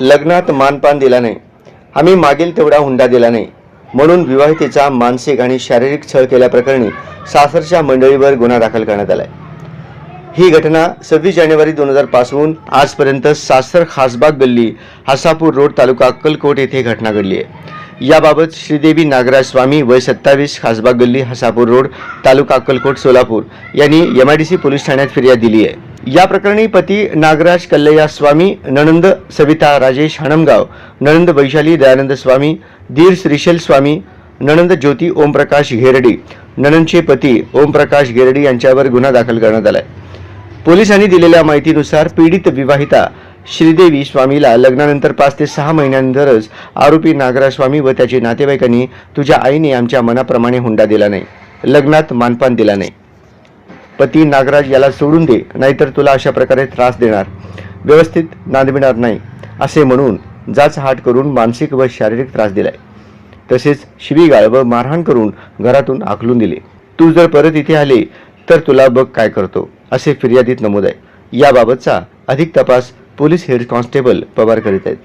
लग्नात मानपान दिला नाही. आम्ही मागील तेवढा हुंडा दिला नाही. म्हणून विवाहितेचा मानसिक आणि शारीरिक छळ केल्याप्रकरणी सासरच्या मंडळीवर गुन्हा दाखल करण्यात आला आहे ही घटना सव्वीस जानेवारी दोन हजारपासून आजपर्यंत सासर खासबाग गल्ली हासापूर रोड तालुका अक्कलकोट येथे घटना घडली आहे. याबाबत श्रीदेवी नागराज स्वामी वय सत्तावीस खासबाग गल्ली हसापूर रोड तालुका अक्कलकोट सोलापूर यांनी एमआयडीसी पोलीस ठाण्यात फिर्याद दिली आहे. या प्रकरणी पती नागराज कल्लया स्वामी नणंद सविता राजेश हणमगाव नणंद वैशाली दयानंद स्वामी दीर श्रीशैल स्वामी नणंद ज्योती ओमप्रकाश घेरडी नणंदचे पती ओमप्रकाश घेरडी यांच्यावर गुन्हा दाखल करण्यात आलाय. पोलिसांनी दिलेल्या माहितीनुसार पीडित विवाहिता श्रीदेवी स्वामीला लग्नानंतर पाच ते सहा महिन्यानंतरच आरोपी नागराज स्वामी व त्याचे नातेवाईकांनी तुझ्या आईने आमच्या मनाप्रमाणे हुंडा दिला नाही. लग्नात मानपान दिला नाही. पती नागराज याला सोडून दे नाहीतर तुला अशा प्रकारे त्रास देणार. व्यवस्थित नांदविणार नाही असे म्हणून जाच हाट करून मानसिक व शारीरिक त्रास दिलाय. तसेच शिवीगाळ व मारहाण करून घरातून आखलून दिले. तू जर परत इथे आले तर तुला बघ काय करतो असे फिर्यादीत नमूद आहे. याबाबतचा अधिक तपास पोलीस हेड कॉन्स्टेबल पवार करीत आहेत.